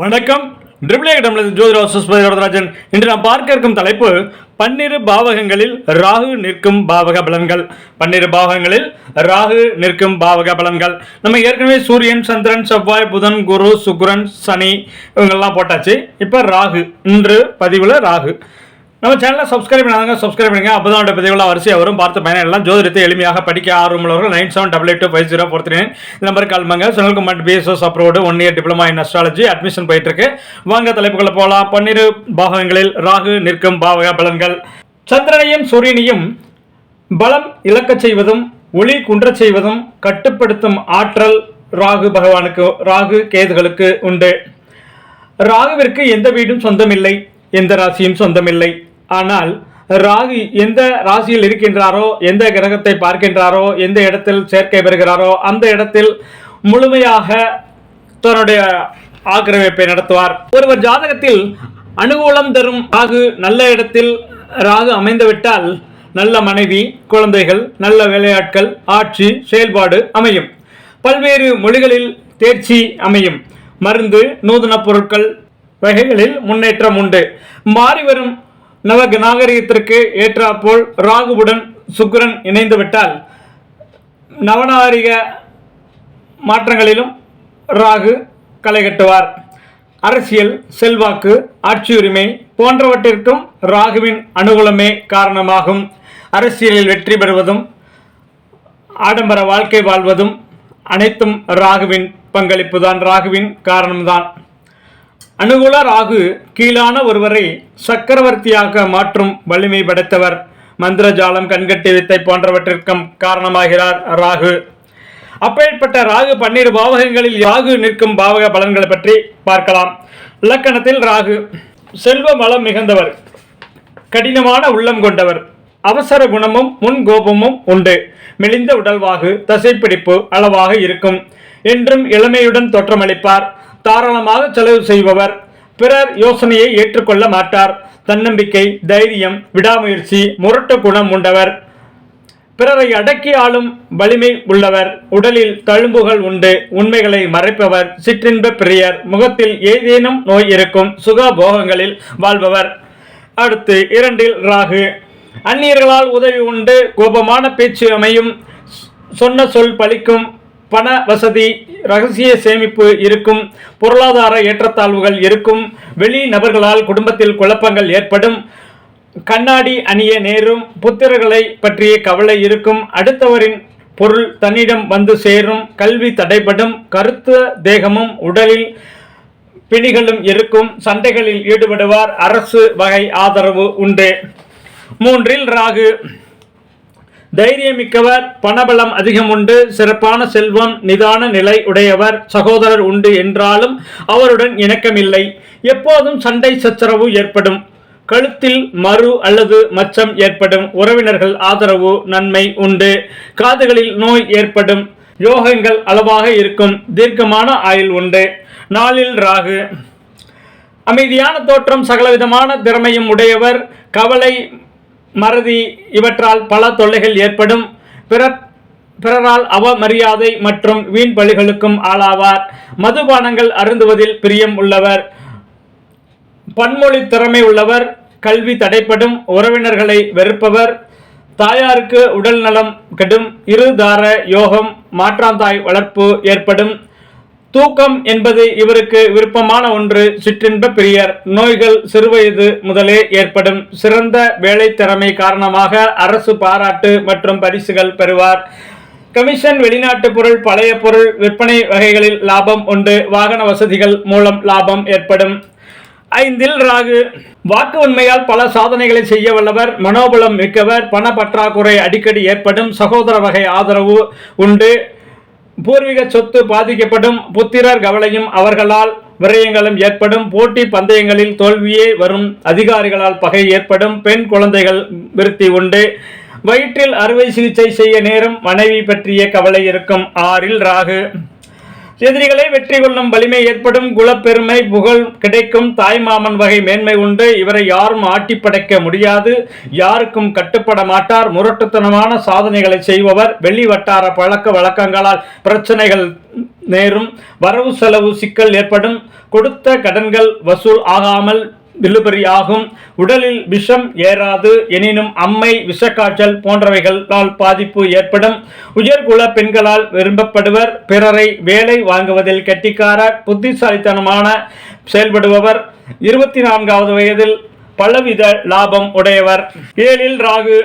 வணக்கம். ட்ரிபிள் ஜோதிராசஸ் வரதராஜன் இன்று நாம் பார்க்க இருக்கும் தலைப்பு பன்னிரு பாவகங்களில் ராகு நிற்கும் பாவக பலன்கள். பன்னிரு பாவகங்களில் ராகு நிற்கும் பாவக பலன்கள். நம்ம ஏற்கனவே சூரியன் சந்திரன் செவ்வாய் புதன் குரு சுக்ரன் சனி இவங்கெல்லாம் போட்டாச்சு. இப்போ ராகு இன்று பதிவில் ராகு. நம்ம சேனலை சப்ஸ்கிரைப் பண்ணாங்க சப்ஸ்கிரைப் பண்ணுங்க. அப்போ தான் பதிவுலாம் வரிசையாக வரும். பார்த்து பயணம் எல்லாம் ஜோதிடத்தை எளிமையாக படிக்க ஆர்வமுள்ளவர்கள் nine seven double eight two five zero four three nine இந்த நம்பர் கால் பண்ணுங்க. Sunil Kumar BSS abroad one year diploma in astrology admission போயிட்டு இருக்கு. வாங்க தலைப்புகளை போகலாம் பன்னிரு பாகங்களில் ராகு நிற்கும் பாவக பலன்கள். சந்திரனையும் சூரியனையும் பலம் இழக்கச் செய்வதும் ஒளி குன்றச் செய்வதும் கட்டுப்படுத்தும் ஆற்றல் ராகு பகவானுக்கு ராகு கேதுகளுக்கு உண்டு. ராகுவிற்கு எந்த வீடும் சொந்தமில்லை. எந்த ராசியும் சொந்தமில்லை. ஆனால் ராகு எந்த ராசியில் இருக்கின்றாரோ எந்த கிரகத்தை பார்க்கின்றாரோ எந்த இடத்தில் சேர்க்கை பெறுகிறாரோ அந்த இடத்தில் முழுமையாக தன்னுடைய ஆக்கிரமிப்பை நடத்துவார். ஒருவர் ஜாதகத்தில் அனுகூலம் தரும் ராகு நல்ல இடத்தில் ராகு அமைந்துவிட்டால் நல்ல மனைவி குழந்தைகள் நல்ல விளையாட்கள் ஆட்சி செயல்பாடு அமையும். பல்வேறு மொழிகளில் தேர்ச்சி அமையும். மருந்து நூதன பொருட்கள் வகைகளில் முன்னேற்றம் உண்டு. மாறி வரும் நவ நாகரிகத்திற்கு ஏற்றாற்போல் ராகுவுடன் சுக்கிரன் இணைந்துவிட்டால் நவநாகரிக மாற்றங்களிலும் ராகு களை கட்டுவார். அரசியல் செல்வாக்கு ஆட்சியுரிமை போன்றவற்றிற்கும் ராகுவின் அனுகூலமே காரணமாகும். அரசியலில் வெற்றி பெறுவதும் ஆடம்பர வாழ்க்கை வாழ்வதும் அனைத்தும் ராகுவின் பங்களிப்புதான் ராகுவின் காரணம்தான். அனுகூல ராகு கீழான ஒருவரை சக்கரவர்த்தியாக மாற்றும் வலிமை படைத்தவர். மந்திரஜாலம் கண்கட்டி வித்தை போன்றவற்றிற்கும் காரணமாகிறார் ராகு. அப்பேற்பட்ட ராகு பன்னிரு பாவகங்களில் ராகு நிற்கும் பாவக பலன்களை பற்றி பார்க்கலாம். இலக்கணத்தில் ராகு செல்வ வளம் மிகுந்தவர் கடினமான உள்ளம் கொண்டவர் அவசர குணமும் முன் கோபமும் உண்டு. மெலிந்த உடல்வாகு தசைப்பிடிப்பு அளவாக இருக்கும். என்றும் இளமையுடன் தோற்றமளிப்பார். தாராளமாக செலவு செய்பவர். பிறர் யோசனையை ஏற்றுக்கொள்ள மாட்டார். தன்னம்பிக்கை தைரியம் விடாமுயற்சி முரட்டு குணம் உண்டவர். பிறரை அடக்கி ஆளும் வலிமை உள்ளவர். உடலில் தழும்புகள் உண்டு. உண்மைகளை மறைப்பவர். சிற்றின்ப பிரியர். முகத்தில் ஏதேனும் நோய் இருக்கும். சுக போகங்களில் வாழ்பவர். அடுத்து இரண்டில் ராகு. அந்நியர்களால் உதவி உண்டு. கோபமான பேச்சு அமையும். சொன்ன சொல் பலிக்கும் பண வசதி ரகசிய சேமிப்பு இருக்கும் பொருளாதார ஏற்றத்தாழ்வுகள் இருக்கும் வெளி நபர்களால் குடும்பத்தில் குழப்பங்கள் ஏற்படும் கண்ணாடி அணிய நேரும் புத்திரர்களை பற்றிய கவலை இருக்கும் அடுத்தவரின் பொருள் தன்னிடம் வந்து சேரும் கல்வி தடைபடும் கருத்த தேகமும் உடலில் பிணிகளும் இருக்கும் சண்டைகளில் ஈடுபடுவார் அரசு வகை ஆதரவு உண்டு. மூன்றில் ராகு தைரியமிக்கவர் பணபலம் அதிகம் உண்டு சிறப்பான செல்வம் நிதான நிலை உடையவர் சகோதரர் உண்டு என்றாலும் அவருடன் இணக்கமில்லை. எப்போதும் சண்டை சச்சரவு ஏற்படும். கழுத்தில் மறு அல்லது மச்சம் ஏற்படும். உறவினர்கள் ஆதரவு நன்மை உண்டு. காதுகளில் நோய் ஏற்படும். யோகங்கள் அளவாக இருக்கும். தீர்க்கமான ஆயுள் உண்டு. நாளில் ராகு. அமைதியான தோற்றம் சகலவிதமான திறமையும் உடையவர். கவலை மறதி இவற்றால் பல தொல்லைகள் ஏற்படும். பிறர் பிறரால் அவமரியாதை மற்றும் வீண் பலிகளுக்கும் ஆளாவார். மதுபானங்கள் அருந்துவதில் பிரியம் உள்ளவர். பன்மொழி திறமை உள்ளவர். கல்வி தடைப்படும் உறவினர்களை வெறுப்பவர். தாயாருக்கு உடல் நலம் கெடும். இருதார யோகம் மாற்றாந்தாய் வளர்ப்பு ஏற்படும். தூக்கம் என்பது இவருக்கு விருப்பமான ஒன்று. சிற்றின்ப பிரியர் நோய்கள் சிறுவயது முதலே ஏற்படும். சிறந்த வேலை திறமை காரணமாக அரசு பாராட்டு மற்றும் பரிசுகள் பெறுவார். கமிஷன் வெளிநாட்டு பொருள் பழைய பொருள் விற்பனை வகைகளில் லாபம் உண்டு. வாகன வசதிகள் மூலம் லாபம் ஏற்படும். ஐந்தில் ராகு. வாக்கு உண்மையால் பல சாதனைகளை செய்ய வல்லவர் மனோபலம் மிக்கவர் பண பற்றாக்குறை அடிக்கடி ஏற்படும். சகோதர வகை ஆதரவு உண்டு. பூர்வீக சொத்து பாதிக்கப்படும் புத்திரர் கவலையும் அவர்களால் விரயங்களும் ஏற்படும் போட்டி பந்தயங்களில் தோல்வியே வரும் அதிகாரிகளால் பகை ஏற்படும் பெண் குழந்தைகள் விருத்தி உண்டு. வயிற்றில் அறுவை சிகிச்சை செய்ய நேரும் மனைவி பற்றிய கவலை இருக்கும். ஆறில் ராகு. எதிரிகளை வெற்றி கொள்ளும் வலிமை ஏற்படும் குலப்பெருமை புகழ் கிடைக்கும் தாய்மாமன் வகை மேன்மை உண்டு. இவரை யாரும் ஆட்டி படைக்க முடியாது. யாருக்கும் கட்டுப்பட மாட்டார். முரட்டுத்தனமான சாதனைகளை செய்பவர். வெளி வட்டார பழக்க வழக்கங்களால் பிரச்சனைகள் நேரும். வரவு செலவு சிக்கல் ஏற்படும். கொடுத்த கடன்கள் வசூல் ஆகாமல் நிலுபறியாகும் ஆகும் உடலில் விஷம் ஏறாது எனினும் அம்மை விஷக்காய்ச்சல் போன்றவைகளால் பாதிப்பு ஏற்படும். உயர்குல பெண்களால் விரும்பப்படுவர். பிறரை வேலை வாங்குவதில் கெட்டிக்காரர் புத்திசாலித்தனமான செயல்படுபவர். இருபத்தி நான்காவது வயதில் பலவித லாபம் உடையவர். ஏழில் ராகு.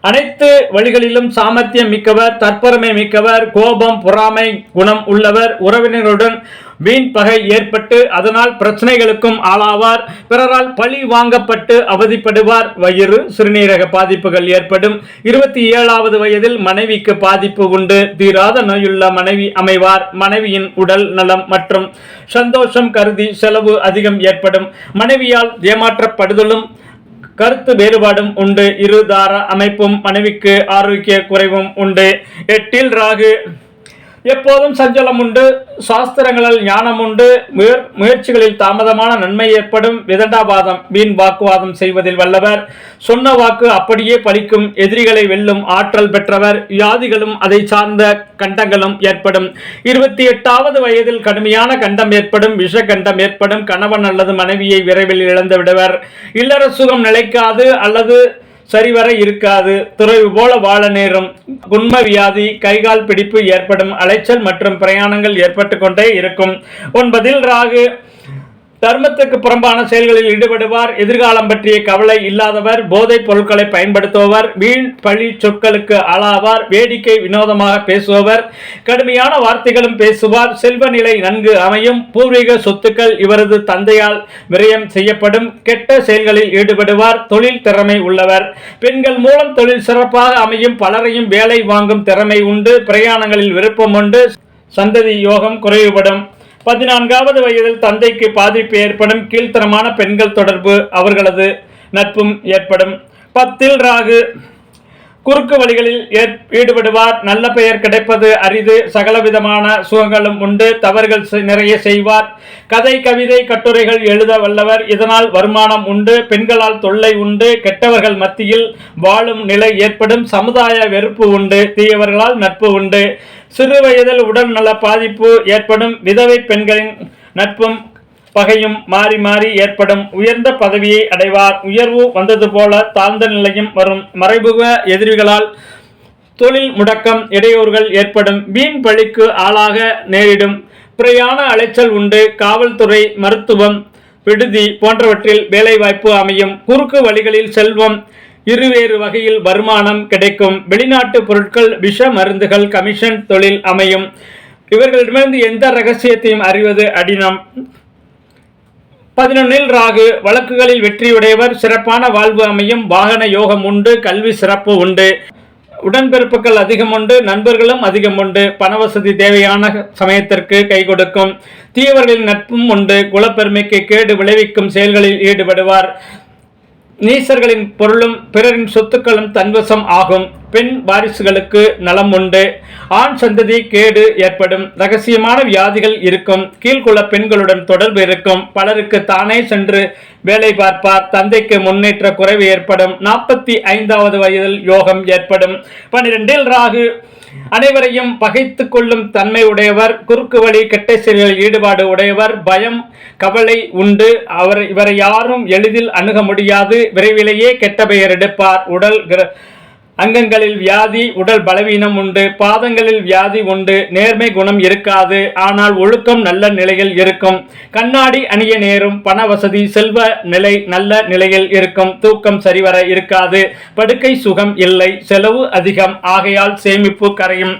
அனைத்து வழிகளிலும் சாமர்த்தியம் மிக்கவர் தற்பெருமை மிக்கவர் கோபம் பொறாமை குணம் உள்ளவர். உறவினருடன் வீண் பகை ஏற்பட்டு அதனால் பிரச்சனைகளுக்கும் ஆளாவார். பிறரால் பழி வாங்கப்பட்டு அவதிப்படுவார். வயிறு சிறுநீரக பாதிப்புகள் ஏற்படும். இருபத்தி ஏழாவது வயதில் மனைவிக்கு பாதிப்பு உண்டு. தீராத நோயுள்ள மனைவி அமைவார். மனைவியின் உடல் நலம் மற்றும் சந்தோஷம் கருதி செலவு அதிகம் ஏற்படும். மனைவியால் ஏமாற்றப்படுதலும் கருத்து வேறுபாடும் உண்டு. இருதார அமைப்பும் மனைவிக்கு ஆரோக்கிய குறைவும் உண்டு. எட்டில் ராகு எப்போதும் சஞ்சலம் உண்டு சாஸ்திரங்களில் ஞானம் உண்டு முயற்சிகளில் தாமதமான நன்மை ஏற்படும் விதண்டாவாதம் வீண் வாக்குவாதம் செய்வதில் வல்லவர். சொன்ன வாக்கு அப்படியே பலிக்கும் எதிரிகளை வெல்லும் ஆற்றல் பெற்றவர். வியாதிகளும் அதை சார்ந்த கண்டங்களும் ஏற்படும். இருபத்தி எட்டாவது வயதில் கடுமையான கண்டம் ஏற்படும் விஷ கண்டம் ஏற்படும் கணவன் அல்லது மனைவியை விரைவில் இழந்து விடுவர். இல்லற சுகம் நிலைக்காது அல்லது சரிவர இருக்காது. துறைவு போல வாழ நேரும். குண்ம வியாதி கைகால் பிடிப்பு ஏற்படும். அலைச்சல் மற்றும் பிரயாணங்கள் ஏற்பட்டு கொண்டே இருக்கும். ஒன்பதில் ராகு. தர்மத்துக்கு புறம்பான செயல்களில் ஈடுபடுவார். எதிர்காலம் பற்றிய கவலை இல்லாதவர் போதைப் பொருட்களை பயன்படுத்துபவர் வீண் பழி சொற்களுக்கு ஆளாவார் வேடிக்கை வினோதமாக பேசுபவர் கடுமையான வார்த்தைகளும் பேசுவார். செல்வ நிலை நன்கு அமையும். பூர்வீக சொத்துக்கள் இவரது தந்தையால் விரயம் செய்யப்படும். கெட்ட செயல்களில் ஈடுபடுவார். தொழில் திறமை உள்ளவர். பெண்கள் மூலம் தொழில் சிறப்பாக அமையும். பலரையும் வேலை வாங்கும் திறமை உண்டு. பிரயாணங்களில் விருப்பம் உண்டு. சந்ததி யோகம் குறைவுபடும். பதினான்காவது வயதில் தந்தைக்கு பாதிப்பு ஏற்படும் கீழ்த்தரமான பெண்கள் தொடர்பு அவர்களது நட்பும் ஏற்படும். பத்தில் ராகு குறுக்கு வழிகளில் ஏற்- ஈடுபடுவார். நல்ல பெயர் கிடைப்பது அரிது. சகலவிதமான சுகங்களும் உண்டு. தவறுகள் நிறைய செய்வார். கதை கவிதை கட்டுரைகள் எழுத வல்லவர். இதனால் வருமானம் உண்டு. பெண்களால் தொல்லை உண்டு. கெட்டவர்கள் மத்தியில் வாழும் நிலை ஏற்படும். சமுதாய வெறுப்பு உண்டு. தீயவர்களால் நட்பு உண்டு. சிறு வயதில் உடல் நல பாதிப்பு ஏற்படும். விதவை பெண்களின் நட்பும் பகையும் மாறி மாறி ஏற்படும். உயர்ந்த பதவியை அடைவார். உயர்வு வந்தது போல தாழ்ந்த நிலையும் வரும். மறைமுக எதிரிகளால் தொழில் முடக்கம் இடையூறுகள் ஏற்படும். வீண் பழிக்கு ஆளாக நேரிடும். பிரயாண அலைச்சல் உண்டு. காவல்துறை மருத்துவம் விடுதி போன்றவற்றில் வேலைவாய்ப்பு அமையும். குறுக்கு வழிகளில் செல்வம் இருவேறு வகையில் வருமானம் கிடைக்கும். வெளிநாட்டு பொருட்கள் விஷ மருந்துகள் கமிஷன் தொழில் அமையும். இவர்களிடமிருந்து எந்த ரகசியத்தையும் அறிவது அடினம் பதினொன்னில் ராகு வழக்குகளில் வெற்றியுடையவர் சிறப்பான வாழ்வு அமையும் வாகன யோகம் உண்டு கல்வி சிறப்பு உண்டு. உடன்பிறப்புகள் அதிகம் உண்டு நண்பர்களும் அதிகம் உண்டு. பணவசதி தேவையான சமயத்திற்கு கை கொடுக்கும். தீயவர்களின் நட்பும் உண்டு. குலப்பெருமைக்கு கேடு விளைவிக்கும் செயல்களில் ஈடுபடுவார். நீசர்களின் பொருளும் பிறரின் சொத்துக்களும் தன்வசம் ஆகும். பெண் வாரிசுகளுக்கு நலம் உண்டு. ஆண் சந்ததி கேடு ஏற்படும். ரகசியமான வியாதிகள் இருக்கும். கீழ்குல பெண்களுடன் தொடர்பு இருக்கும். பலருக்கு தானே சென்று வேலை பார்ப்பார். தந்தைக்கு முன்னேற்ற குறைவு ஏற்படும். நாற்பத்தி ஐந்தாவது வயதில் யோகம் ஏற்படும். பன்னிரெண்டில் ராகு. அனைவரையும் பகைத்து கொள்ளும் தன்மை உடையவர் குறுக்கு வழி கெட்ட செயல்களில் ஈடுபாடு உடையவர் பயம் கவலை உண்டு. அவர் இவரை யாரும் எளிதில் அணுக முடியாது. விரைவிலேயே கெட்ட பெயர் எடுப்பார். உடல் கிர- அங்கங்களில் வியாதி உடல் பலவீனம் உண்டு பாதங்களில் வியாதி உண்டு நேர்மை குணம் இருக்காது ஆனால் ஒழுக்கம் நல்ல நிலையில் இருக்கும். கண்ணாடி அணிய நேரும் பண வசதி செல்வ நிலை நல்ல நிலையில் இருக்கும். தூக்கம் சரிவர இருக்காது படுக்கை சுகம் இல்லை செலவு அதிகம் ஆகையால் சேமிப்பு கரையும்.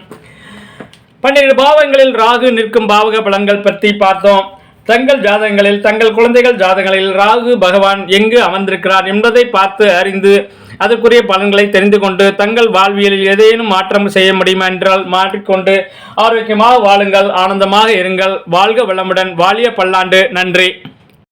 பன்னிரண்டு பாவங்களில் ராகு நிற்கும் பாவக பலன்கள் பற்றி பார்த்தோம். தங்கள் ஜாதகங்களில் தங்கள் குழந்தைகள் ஜாதகங்களில் ராகு பகவான் எங்கு அமர்ந்திருக்கிறார் என்பதை பார்த்து அறிந்து அதற்குரிய பலன்களை தெரிந்து கொண்டு தங்கள் வாழ்வியலில் ஏதேனும் மாற்றம் செய்ய முடியுமா என்றால் மாற்றிக்கொண்டு ஆரோக்கியமாக வாழுங்கள் ஆனந்தமாக இருங்கள். வாழ்க வளமுடன். வாழிய பல்லாண்டு. நன்றி.